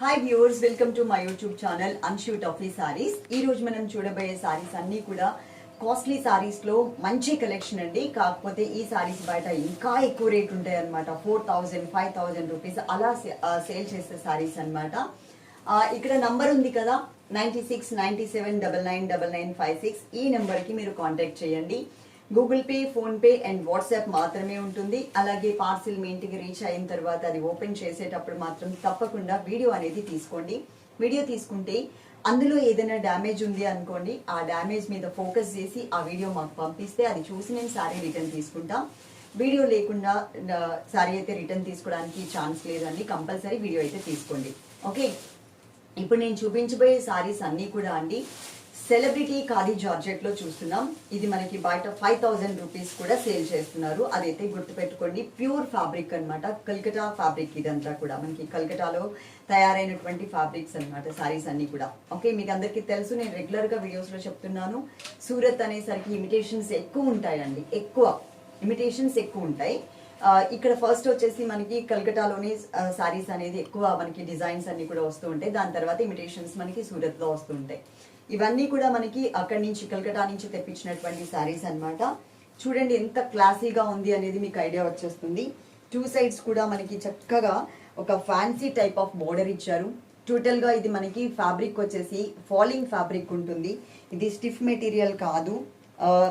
Hi viewers welcome to my YouTube channel Anshu Tuffy saris ఈ రోజు మనం చూడబోయే సారీస్ అన్ని కూడా కాస్ట్లీ సారీస్లో మంచి కలెక్షన్ అండి. కాకపోతే ఈ సారీస్ బయట ఇంకా ఎక్కువ రేట్ ఉంటాయి అనమాట four thousand five thousand rupees అలా సేల్ చేసే సారీస్ అనమాట ఇక్కడ నంబర్ ఉంది కదా ninety six ninety seven double nine double nine five six ఈ నెంబర్కి మీరు కాంటాక్ట్ చేయండి. Google Pay PhonePe and WhatsApp మాత్రమే ఉంటుంది. అలాగే పార్సిల్ మీ ఇంటికి రీచ్ అయిన తర్వాత అది ఓపెన్ చేసేటప్పుడు మాత్రం తప్పకుండా వీడియో అనేది తీసుకోండి. వీడియో తీసుకుంటే అందులో ఏదైనా డ్యామేజ్ ఉంది అనుకోండి ఆ డ్యామేజ్ మీద ఫోకస్ చేసి ఆ వీడియో మాకు పంపిస్తే అది చూసి నేను సారీ రిటర్న్ తీసుకుంటాం. వీడియో లేకుండా సారీ అయితే రిటర్న్ తీసుకోవడానికి ఛాన్స్ లేదండి. కంపల్సరీ వీడియో అయితే తీసుకోండి. ఓకే ఇప్పుడు నేను చూపించబోయే సారీస్ అన్నీ కూడా అండి. సెలబ్రిటీ ఖాదీ జార్జెట్లో చూస్తున్నాం. ఇది మనకి బయట ఫైవ్ థౌజండ్ రూపీస్ కూడా సేల్ చేస్తున్నారు. అదైతే గుర్తుపెట్టుకోండి ప్యూర్ ఫ్యాబ్రిక్ అన్నమాట. కల్కటా ఫ్యాబ్రిక్ ఇదంతా కూడా. మనకి కల్కటాలో తయారైనటువంటి ఫ్యాబ్రిక్స్ అన్నమాట సారీస్ అన్ని కూడా. ఓకే మీకు అందరికీ తెలుసు నేను రెగ్యులర్గా వీడియోస్లో చెప్తున్నాను. సూరత్ అనేసరికి ఇమిటేషన్స్ ఎక్కువ ఉంటాయండి. ఎక్కువ. ఇమిటేషన్స్ ఎక్కువ ఉంటాయి. ఇక్కడ ఫస్ట్ వచ్చేసి మనకి కల్కటాలోని సారీస్ అనేది ఎక్కువ మనకి డిజైన్స్ అన్ని కూడా వస్తూ ఉంటాయి. దాని తర్వాత ఇమిటేషన్స్ మనకి సూరత్ వస్తుంటాయి వస్తూ ఉంటాయి. ఇవన్నీ కూడా మనకి అక్కడి నుంచి కలకటా నుంచి తెప్పించినటువంటి సారీస్ అన్నమాట. చూడండి ఎంత క్లాసీగా ఉంది అనేది మీకు ఐడియా వచ్చేస్తుంది. టూ సైడ్స్ కూడా మనకి చక్కగా ఒక ఫ్యాన్సీ టైప్ ఆఫ్ బోర్డర్ ఇచ్చారు. టోటల్గా ఇది మనకి ఫ్యాబ్రిక్ వచ్చేసి ఫాలింగ్ ఫ్యాబ్రిక్ ఉంటుంది. ఇది స్టిఫ్ మెటీరియల్ కాదు.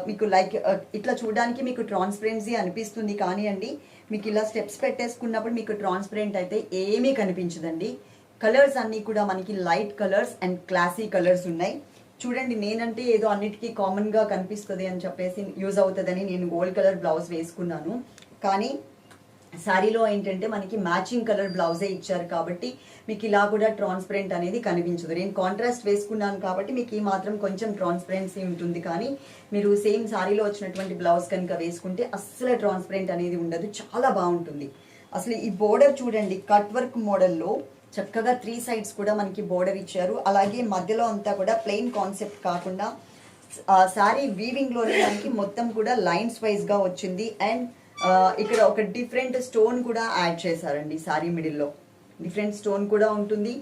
మీకు లైక్ ఇట్లా చూడడానికి మీకు ట్రాన్స్పరెన్సీ అనిపిస్తుంది. కానీ అండి మీకు ఇలా స్టెప్స్ పెట్టేసుకున్నప్పుడు మీకు ట్రాన్స్పరెంట్ అయితే ఏమీ కనిపించదండి. కలర్స్ అన్నీ కూడా మనకి light colours and classy colours ఉన్నాయి. చూడండి నేనంటే ఏదో అన్నిటికీ కామన్గా కనిపిస్తుంది అని చెప్పేసి యూజ్ అవుతుందని నేను గోల్డ్ కలర్ బ్లౌజ్ వేసుకున్నాను. కానీ శారీలో ఏంటంటే మనకి మ్యాచింగ్ కలర్ బ్లౌజే ఇచ్చారు కాబట్టి మీకు ఇలా కూడా ట్రాన్స్పరెంట్ అనేది కనిపించదు. నేను కాంట్రాస్ట్ వేసుకున్నాను కాబట్టి మీకు ఈ మాత్రం కొంచెం ట్రాన్స్పరెన్సీ ఉంటుంది. కానీ మీరు సేమ్ శారీలో వచ్చినటువంటి బ్లౌజ్ కనుక వేసుకుంటే అస్సలు ట్రాన్స్పరెంట్ అనేది ఉండదు. చాలా బాగుంటుంది. అసలు ఈ బోర్డర్ చూడండి కట్ వర్క్ మోడల్లో చక్కగా త్రీ సైడ్స్ కూడా మనకి బోర్డర్ ఇచ్చారు. అలాగే మధ్యలో అంతా కూడా ప్లెయిన్ కాన్సెప్ట్ కాకుండా శారీ వీవింగ్లోనే మనకి మొత్తం కూడా లైన్స్ వైజ్గా వచ్చింది. అండ్ ఇక్కడ ఒక డిఫరెంట్ స్టోన్ కూడా యాడ్ చేశారండి శారీ మిడిల్లో డిఫరెంట్ స్టోన్ కూడా ఉంటుంది.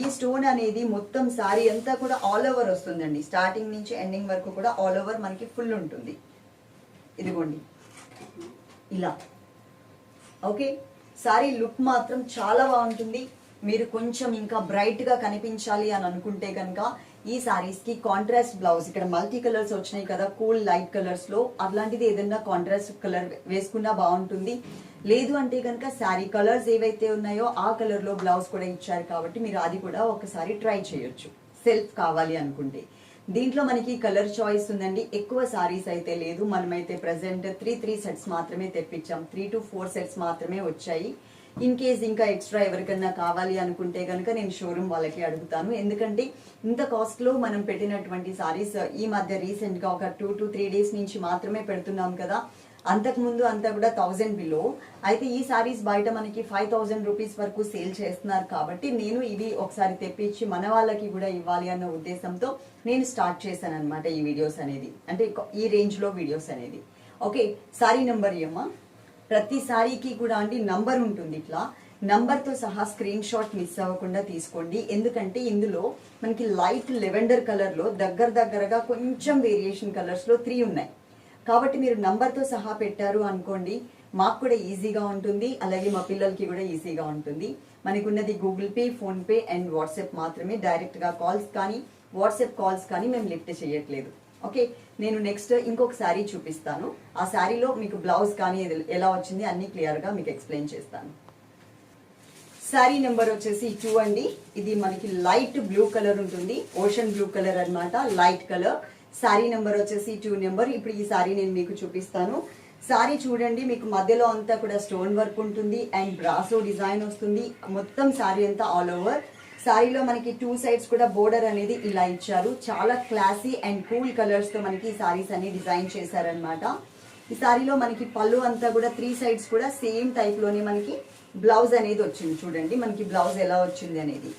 ఈ స్టోన్ అనేది మొత్తం శారీ అంతా కూడా ఆల్ ఓవర్ వస్తుందండి. స్టార్టింగ్ నుంచి ఎండింగ్ వరకు కూడా ఆల్ ఓవర్ మనకి ఫుల్ ఉంటుంది. ఇదిగోండి. ఇలా. ఓకే సారీ లుక్ మాత్రం చాలా బాగుంటుంది. మీరు కొంచెం ఇంకా బ్రైట్గా కనిపించాలి అని అనుకుంటే కనుక ఈ శారీస్కి కాంట్రాస్ట్ బ్లౌజ్ ఇక్కడ మల్టీ కలర్స్ వచ్చినాయి కదా కూల్ లైట్ కలర్స్లో అలాంటిది అట్లాంటిది ఏదైనా కాంట్రాస్ట్ కలర్ వేసుకున్నా బాగుంటుంది. లేదు అంటే కనుక శారీ కలర్స్ ఏవైతే ఉన్నాయో ఆ కలర్లో బ్లౌజ్ కూడా ఇచ్చారు కాబట్టి మీరు అది కూడా ఒకసారి ట్రై చేయొచ్చు. సెల్ఫ్ కావాలి అనుకుంటే. దీంట్లో మనకి కలర్ చాయిస్ ఉందండి. ఎక్కువ సారీస్ అయితే లేదు. మనమైతే ప్రెసెంట్ త్రీ త్రీ సెట్స్ మాత్రమే తెప్పించాం. త్రీ టు ఫోర్ సెట్స్ మాత్రమే వచ్చాయి. ఇన్ కేస్ ఇంకా ఎక్స్ట్రా ఎవరికన్నా కావాలి అనుకుంటే కనుక నేను షోరూమ్ వాళ్ళకి అడుగుతాను. ఎందుకంటే ఇంత కాస్ట్లో మనం పెట్టినటువంటి సారీస్ ఈ మధ్య రీసెంట్గా ఒక టూ టు త్రీ డేస్ నుంచి మాత్రమే పెడుతున్నాం కదా. అంతకు ముందు అంతా కూడా థౌజండ్ బిలో అయితే ఈ సారీస్ బయట మనకి ఫైవ్ థౌజండ్ రూపీస్ వరకు సేల్ చేస్తున్నారు కాబట్టి నేను ఇవి ఒకసారి తెప్పించి మన వాళ్ళకి కూడా ఇవ్వాలి అన్న ఉద్దేశంతో నేను స్టార్ట్ చేశాను అనమాట ఈ వీడియోస్ అనేది. అంటే ఈ రేంజ్లో వీడియోస్ అనేది. ఓకే సారీ నెంబర్ ఏమ్మా? ప్రతి సారీకి కూడా అండి నంబర్ ఉంటుంది ఇట్లా. నంబర్తో సహా స్క్రీన్ షాట్ మిస్ అవ్వకుండా తీసుకోండి. ఎందుకంటే ఇందులో మనకి లైట్ లెవెండర్ కలర్లో దగ్గర దగ్గరగా కొంచెం వేరియేషన్ కలర్స్లో త్రీ ఉన్నాయి. కాబట్టి మీరు నంబర్తో సహా పెట్టారు అనుకోండి మాకు కూడా ఈజీగా ఉంటుంది. అలాగే మా పిల్లలకి కూడా ఈజీగా ఉంటుంది. మనకు ఉన్నది Google Pay PhonePe and WhatsApp మాత్రమే డైరెక్ట్గా కాల్స్ కానీ వాట్సాప్ కాల్స్ కానీ మేము లిఫ్ట్ చేయట్లేదు. ఓకే నేను నెక్స్ట్ ఇంకొక శారీ చూపిస్తాను. ఆ శారీలో మీకు బ్లౌజ్ కానీ ఎలా వచ్చింది అన్ని క్లియర్గా మీకు ఎక్స్ప్లెయిన్ చేస్తాను. శారీ నెంబర్ వచ్చేసి టూ అండి. ఇది మనకి లైట్ బ్లూ కలర్ ఉంటుంది. ఓషన్ బ్లూ కలర్ అన్నమాట లైట్ కలర్. శారీ నెంబర్ వచ్చేసి టూ నెంబర్. ఇప్పుడు ఈ శారీ నేను మీకు చూపిస్తాను. శారీ చూడండి మీకు మధ్యలో అంతా కూడా స్టోన్ వర్క్ ఉంటుంది అండ్ బ్రాసో డిజైన్ వస్తుంది. మొత్తం శారీ అంతా ఆల్ ఓవర్. సారీలో మనకి టూ సైడ్స్ కూడా బోర్డర్ అనేది ఇలా ఇచ్చారు. చాలా క్లాసీ అండ్ కూల్ కలర్స్తో మనకి సారీస్ అన్ని డిజైన్ చేశారనమాట ఈ సారీలో మనకి పళ్ళు అంతా కూడా త్రీ సైడ్స్ కూడా సేమ్ టైప్లోనే మనకి బ్లౌజ్ అనేది వచ్చింది చూడండి. మనకి బ్లౌజ్ ఎలా వచ్చింది అనేది.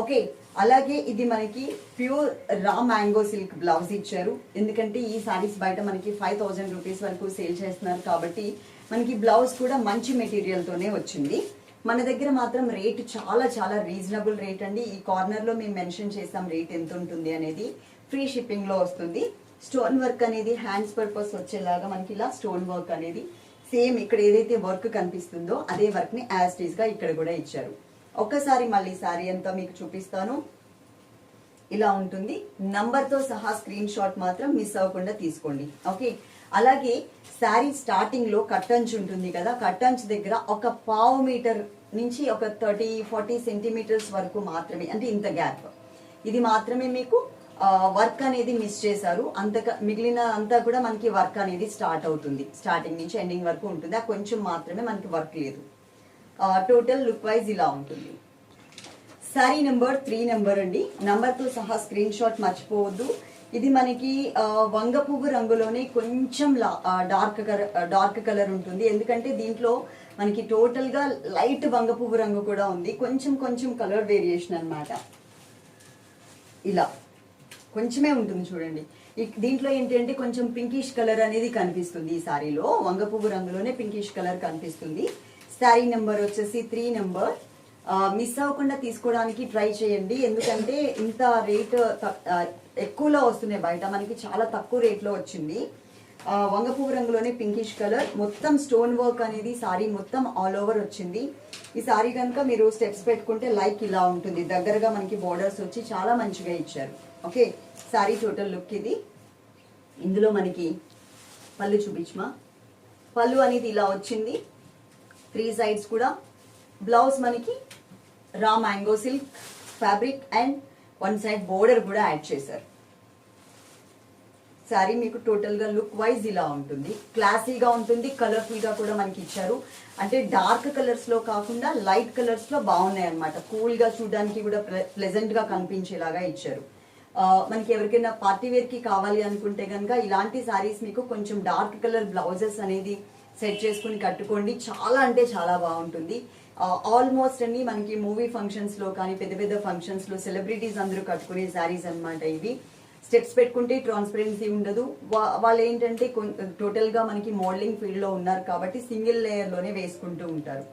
ఓకే అలాగే ఇది మనకి pure raw mango silk blouse ఇచ్చారు. ఎందుకంటే ఈ సారీస్ బయట మనకి ఫైవ్ థౌజండ్ రూపీస్ వరకు సేల్ చేస్తున్నారు కాబట్టి మనకి బ్లౌజ్ కూడా మంచి మెటీరియల్తోనే వచ్చింది. మన దగ్గర మాత్రం రేట్ చాలా చాలా రీజనబుల్ రేట్ అండి. ఈ కార్నర్లో మేము మెన్షన్ చేసాం రేట్ ఎంత ఉంటుంది అనేది ఫ్రీ షిప్పింగ్లో వస్తుంది. స్టోన్ వర్క్ అనేది హ్యాండ్స్ పర్పస్ వచ్చేలాగా మనకి ఇలా స్టోన్ వర్క్ అనేది సేమ్ ఇక్కడ ఏదైతే వర్క్ కనిపిస్తుందో అదే వర్క్ని యాజ్గా ఇక్కడ కూడా ఇచ్చారు. ఒక్కసారి మళ్ళీ సారీ అంతా మీకు చూపిస్తాను. ఇలా ఉంటుంది. నంబర్తో సహా స్క్రీన్ షాట్ మాత్రం మిస్ అవ్వకుండా తీసుకోండి. ఓకే అలాగే శారీ స్టార్టింగ్లో కట్టంచు ఉంటుంది కదా కట్టంచు దగ్గర ఒక పావు మీటర్ నుంచి ఒక థర్టీ ఫార్టీ సెంటీమీటర్స్ వరకు మాత్రమే అంటే ఇంత గ్యాప్ ఇది మాత్రమే మీకు వర్క్ అనేది మిస్ చేశారు. అంత మిగిలిన అంతా కూడా మనకి వర్క్ అనేది స్టార్ట్ అవుతుంది. స్టార్టింగ్ నుంచి ఎండింగ్ వరకు ఉంటుంది. ఆ కొంచెం మాత్రమే మనకి వర్క్ లేదు. టోటల్ లుక్ వైజ్ ఇలా ఉంటుంది. సారీ నెంబర్ త్రీ నెంబర్ అండి. నంబర్తో సహా స్క్రీన్ షాట్ మర్చిపోవద్దు. ఇది మనకి వంగ పువ్వు రంగులోనే కొంచెం డార్క్ డార్క్ కలర్ ఉంటుంది. ఎందుకంటే దీంట్లో మనకి టోటల్గా లైట్ వంగ పువ్వు రంగు కూడా ఉంది. కొంచెం కొంచెం కలర్ వేరియేషన్ అన్నమాట. ఇలా. కొంచెమే ఉంటుంది చూడండి. దీంట్లో ఏంటంటే కొంచెం పింకిష్ కలర్ అనేది కనిపిస్తుంది ఈ సారీలో. వంగ పువ్వు రంగులోనే పింకిష్ కలర్ కనిపిస్తుంది. శారీ నెంబర్ వచ్చేసి త్రీ నెంబర్ మిస్ అవ్వకుండా తీసుకోవడానికి ట్రై చేయండి. ఎందుకంటే ఇంత రేట్ ఎక్కువలో వస్తున్నాయి బయట. మనకి చాలా తక్కువ రేట్లో వచ్చింది. ఆ, వంగ పువ్వు రంగులోనే పింకిష్ కలర్ మొత్తం స్టోన్ వర్క్ అనేది సారీ మొత్తం ఆల్ ఓవర్ వచ్చింది. ఈ సారీ కనుక మీరు స్టెప్స్ పెట్టుకుంటే లైక్ ఇలా ఉంటుంది. దగ్గరగా మనకి బోర్డర్స్ వచ్చి చాలా మంచిగా ఇచ్చారు. ఓకే సారీ టోటల్ లుక్ ఇది. ఇందులో మనకి పళ్ళు చూపించమా? పళ్ళు అనేది ఇలా వచ్చింది. త్రీ సైడ్స్ కూడా. బ్లౌజ్ మనకి raw mango silk fabric and one side border కూడా యాడ్ చేశారు. శారీ మీకు టోటల్గా లుక్ వైజ్ ఇలా ఉంటుంది. క్లాసీగా ఉంటుంది కలర్ఫుల్గా కూడా మనకి ఇచ్చారు. అంటే డార్క్ కలర్స్లో కాకుండా లైట్ కలర్స్లో బాగున్నాయి అనమాట కూల్గా చూడడానికి కూడా ప్లెజెంట్గా కనిపించేలాగా ఇచ్చారు. మనకి ఎవరికైనా పార్టీ వేర్కి కావాలి అనుకుంటే కనుక ఇలాంటి సారీస్ మీకు కొంచెం డార్క్ కలర్ బ్లౌజెస్ అనేది సెట్ చేసుకుని కట్టుకోండి. చాలా అంటే చాలా బాగుంటుంది. ఆల్మోస్ట్ అన్ని మనకి మూవీ ఫంక్షన్స్లో కానీ పెద్ద పెద్ద ఫంక్షన్స్లో సెలబ్రిటీస్ అందరూ కట్టుకునే శారీస్ అన్నమాట ఇవి. స్టెప్స్ పెట్టుకుంటే ట్రాన్స్పరెన్సీ ఉండదు. వా- వాళ్ళు ఏంటంటే టోటల్గా మనకి మోడలింగ్ ఫీల్డ్లో ఉన్నారు కాబట్టి సింగిల్ లేయర్లోనే వేసుకుంటూ ఉంటారు.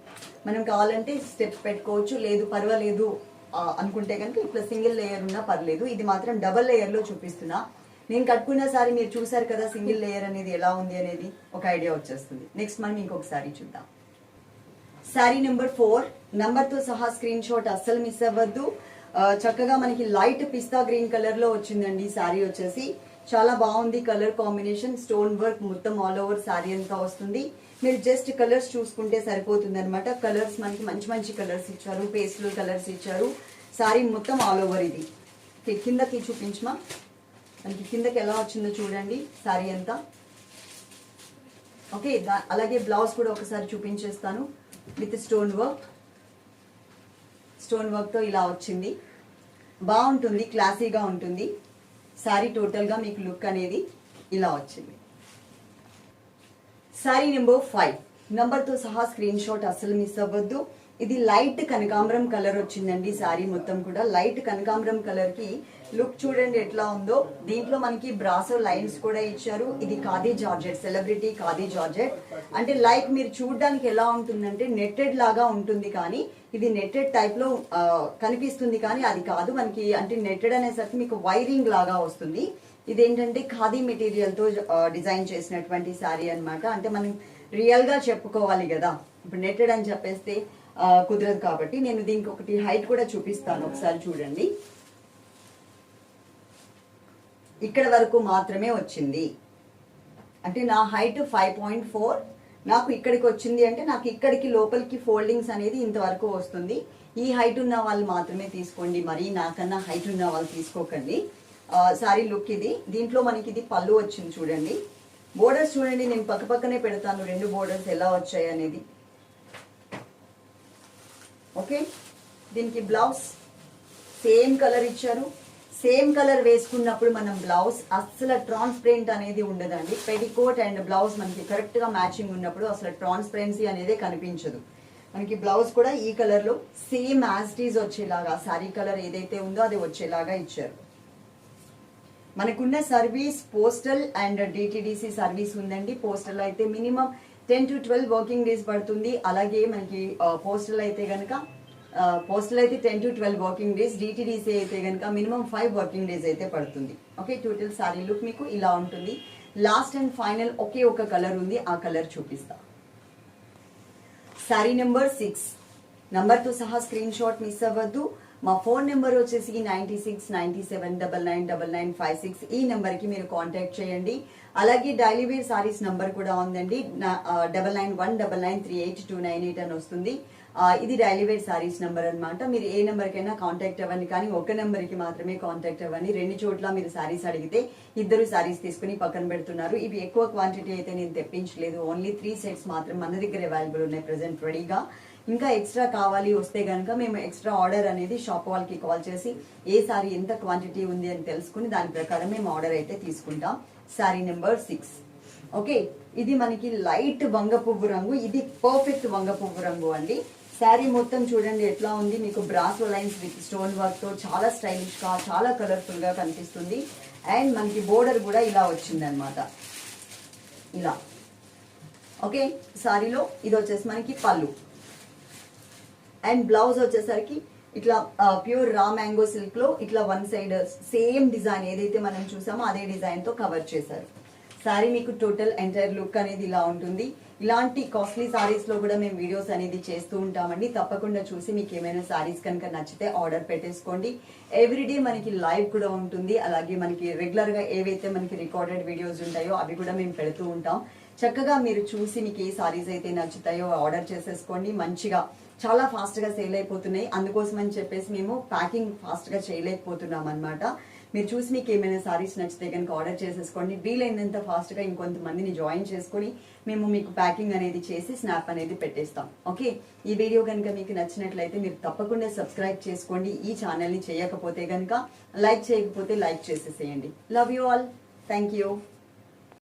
మనం కావాలంటే స్టెప్స్ పెట్టుకోవచ్చు లేదు పర్వాలేదు అనుకుంటే కనుక ఇట్లా సింగిల్ లేయర్ ఉన్నా పర్లేదు. ఇది మాత్రం డబల్ లేయర్లో చూపిస్తున్నా. నేను కట్టుకున్న సారీ మీరు చూసారు కదా సింగిల్ లేయర్ అనేది ఎలా ఉంది అనేది ఒక ఐడియా వచ్చేస్తుంది. నెక్స్ట్ మనం ఇంకొకసారి చూద్దాం. శారీ నెంబర్ ఫోర్ నెంబర్తో సహా స్క్రీన్ షాట్ అస్సలు మిస్ అవ్వద్దు. చక్కగా మనకి లైట్ పిస్తా గ్రీన్ కలర్లో వచ్చిందండి శారీ వచ్చేసి. చాలా బాగుంది కలర్ కాంబినేషన్ స్టోన్ వర్క్ మొత్తం ఆల్ ఓవర్ శారీ అంతా వస్తుంది. మీరు జస్ట్ కలర్స్ చూసుకుంటే సరిపోతుంది అనమాట కలర్స్ మనకి మంచి మంచి కలర్స్ ఇచ్చారు పేస్టల్ కలర్స్ ఇచ్చారు. శారీ మొత్తం ఆల్ ఓవర్ ఇది. కిందకి చూపించమా? మనకి కిందకి ఎలా వచ్చిందో చూడండి శారీ అంతా. ఓకే దా- అలాగే బ్లౌజ్ కూడా ఒకసారి చూపించేస్తాను విత్ స్టోన్ వర్క్. స్టోన్ వర్క్తో ఇలా వచ్చింది. బాగుంటుంది క్లాసీగా ఉంటుంది. శారీ టోటల్గా మీకు లుక్ అనేది ఇలా వచ్చింది. Sari number five. నెంబర్తో సహా స్క్రీన్ షాట్ అస్సలు మిస్ అవ్వద్దు. ఇది లైట్ కనకాంబరం కలర్ వచ్చిందండి శారీ మొత్తం కూడా. లైట్ కనకాంబరం కలర్కి లుక్ చూడండి ఎట్లా ఉందో. దీంట్లో మనకి బ్రాసో లైన్స్ కూడా ఇచ్చారు. ఇది khadi georgette celebrity khadi georgette. అంటే లైక్ మీరు చూడడానికి ఎలా ఉంటుందంటే నెట్టెడ్ లాగా ఉంటుంది కానీ ఇది నెట్టెడ్ టైప్లో కనిపిస్తుంది కానీ అది కాదు. మనకి అంటే నెట్టెడ్ అనేసరికి మీకు వైరింగ్ లాగా వస్తుంది. ఇదేంటంటే ఖాదీ మెటీరియల్తో డిజైన్ చేసినటువంటి శారీ అన్నమాట. అంటే మనం రియల్గా చెప్పుకోవాలి కదా. ఇప్పుడు నెట్టెడ్ అని చెప్పేస్తే కుదరదు కాబట్టి నేను దీనికి ఒకటి హైట్ కూడా చూపిస్తాను. ఒకసారి చూడండి. ఇక్కడ వరకు మాత్రమే వచ్చింది. అంటే నా హైట్ ఫైవ్ పాయింట్ ఫోర్ నాకు ఇక్కడికి వచ్చింది అంటే నాకు ఇక్కడికి లోపలికి ఫోల్డింగ్స్ అనేది ఇంతవరకు వస్తుంది. ఈ హైట్ ఉన్న వాళ్ళు మాత్రమే తీసుకోండి. మరి నాకన్నా హైట్ ఉన్న వాళ్ళు తీసుకోకండి. సారీ లుక్ ఇది. దీంట్లో మనకి ఇది పళ్ళు వచ్చింది చూడండి. బోర్డర్స్ చూడండి నేను పక్క పక్కనే పెడతాను. రెండు బోర్డర్స్ ఎలా వచ్చాయి అనేది. ఓకే దీనికి బ్లౌజ్ సేమ్ కలర్ ఇచ్చారు. సేమ్ కలర్ వేసుకున్నప్పుడు మనం బ్లౌజ్ అస్సలు ట్రాన్స్పరెంట్ అనేది ఉండదండి. పెడికోట్ అండ్ బ్లౌజ్ మనకి కరెక్ట్గా మ్యాచింగ్ ఉన్నప్పుడు అసలు ట్రాన్స్పరెన్సీ అనేది కనిపించదు. మనకి బ్లౌజ్ కూడా ఈ కలర్లో సేమ్ యాజ్టీజ్ వచ్చేలాగా శారీ కలర్ ఏదైతే ఉందో అది వచ్చేలాగా ఇచ్చారు. మనకున్న service postal and DTDC service ఉందండి. పోస్టల్ అయితే minimum ten to twelve working days పడుతుంది. అలాగే మనకి uh, పోస్టల్ అయితే కనుక పోస్టల్ అయితే ten to twelve working days DTDC అయితే కనుక మినిమం ఫైవ్ వర్కింగ్ డేస్ అయితే పడుతుంది. ఓకే టోటల్ సారీ లుక్ మీకు ఇలా ఉంటుంది. లాస్ట్ అండ్ ఫైనల్ ఒకే ఒక కలర్ ఉంది ఆ కలర్ చూపిస్తా. సారీ నెంబర్ సిక్స్ నంబర్తో సహా స్క్రీన్ షాట్ మిస్ అవ్వద్దు. మా ఫోన్ నెంబర్ వచ్చేసి ninety six ninety seven double nine double nine five six ఈ నెంబర్కి మీరు కాంటాక్ట్ చేయండి. అలాగే డైలీ వేర్ సారీస్ నెంబర్ కూడా ఉందండి. Double nine one double nine three eight two nine eight అని వస్తుంది. ఇది డైలీ వేర్ సారీస్ నెంబర్ అనమాట మీరు ఏ నెంబర్కైనా కాంటాక్ట్ అవ్వండి కానీ ఒక నెంబర్కి మాత్రమే కాంటాక్ట్ అవ్వండి. రెండు చోట్ల మీరు సారీస్ అడిగితే ఇద్దరు సారీస్ తీసుకుని పక్కన పెడుతున్నారు. ఇవి ఎక్కువ క్వాంటిటీ అయితే నేను తెప్పించలేదు. ఓన్లీ త్రీ సెట్స్ మాత్రం మన దగ్గర అవైలబుల్ ఉన్నాయి ప్రెసెంట్ రెడీగా ఇంకా ఎక్స్ట్రా కావాలి వస్తే కనుక మేము ఎక్స్ట్రా ఆర్డర్ అనేది షాప్ వాళ్ళకి కాల్ చేసి ఏ సారీ ఎంత క్వాంటిటీ ఉంది అని తెలుసుకుని దాని ప్రకారం మేము ఆర్డర్ అయితే తీసుకుంటాం. సారీ నెంబర్ సిక్స్ ఓకే ఇది మనకి లైట్ వంగ పువ్వు రంగు. ఇది పర్ఫెక్ట్ వంగ పువ్వు రంగు అండి. శారీ మొత్తం చూడండి ఎట్లా ఉంది? మీకు బ్రాసో లైన్స్ విత్ స్టోన్ వర్క్తో చాలా స్టైలిష్గా చాలా కలర్ఫుల్గా కనిపిస్తుంది. అండ్ మనకి బోర్డర్ కూడా ఇలా వచ్చింది అనమాట ఇలా. ఓకే? శారీలో ఇది వచ్చేసి మనకి పళ్ళు. అండ్ బ్లౌజ్ వచ్చేసరికి ఇట్లా ప్యూర్ రా మ్యాంగో సిల్క్లో ఇట్లా వన్ సైడ్ సేమ్ డిజైన్ ఏదైతే మనం చూసామో అదే డిజైన్తో కవర్ చేశారు. సారీ మీకు టోటల్ ఎంటైర్ లుక్ అనేది ఇలా ఉంటుంది. ఇలాంటి కాస్ట్లీ సారీస్లో కూడా మేము వీడియోస్ అనేది చేస్తూ ఉంటామండి. తప్పకుండా చూసి మీకు ఏమైనా సారీస్ కనుక నచ్చితే ఆర్డర్ పెట్టేసుకోండి. ఎవ్రీడే మనకి లైవ్ కూడా ఉంటుంది. అలాగే మనకి రెగ్యులర్గా ఏవైతే మనకి రికార్డెడ్ వీడియోస్ ఉంటాయో అవి కూడా మేము పెడుతూ ఉంటాం. చక్కగా మీరు చూసి మీకు ఏ సారీస్ అయితే నచ్చుతాయో ఆర్డర్ చేసేసుకోండి. మంచిగా చాలా ఫాస్ట్గా సేల్ అయిపోతున్నాయి. అందుకోసం అని చెప్పేసి మేము ప్యాకింగ్ ఫాస్ట్గా చేయలేకపోతున్నాం అన్నమాట. మీరు చూసి మీకు ఏమైనా సారీస్ నచ్చితే కనుక ఆర్డర్ చేసేసుకోండి. వీలైనంత ఫాస్ట్గా ఇంకొంతమందిని జాయిన్ చేసుకొని మేము మీకు ప్యాకింగ్ అనేది చేసి స్నాప్ అనేది పెట్టేస్తాం. ఓకే ఈ వీడియో కనుక మీకు నచ్చినట్లయితే మీరు తప్పకుండా సబ్స్క్రైబ్ చేసుకోండి. ఈ ఛానల్ని చేయకపోతే కనుక లైక్ చేయకపోతే లైక్ చేసేసేయండి. Love you all thank you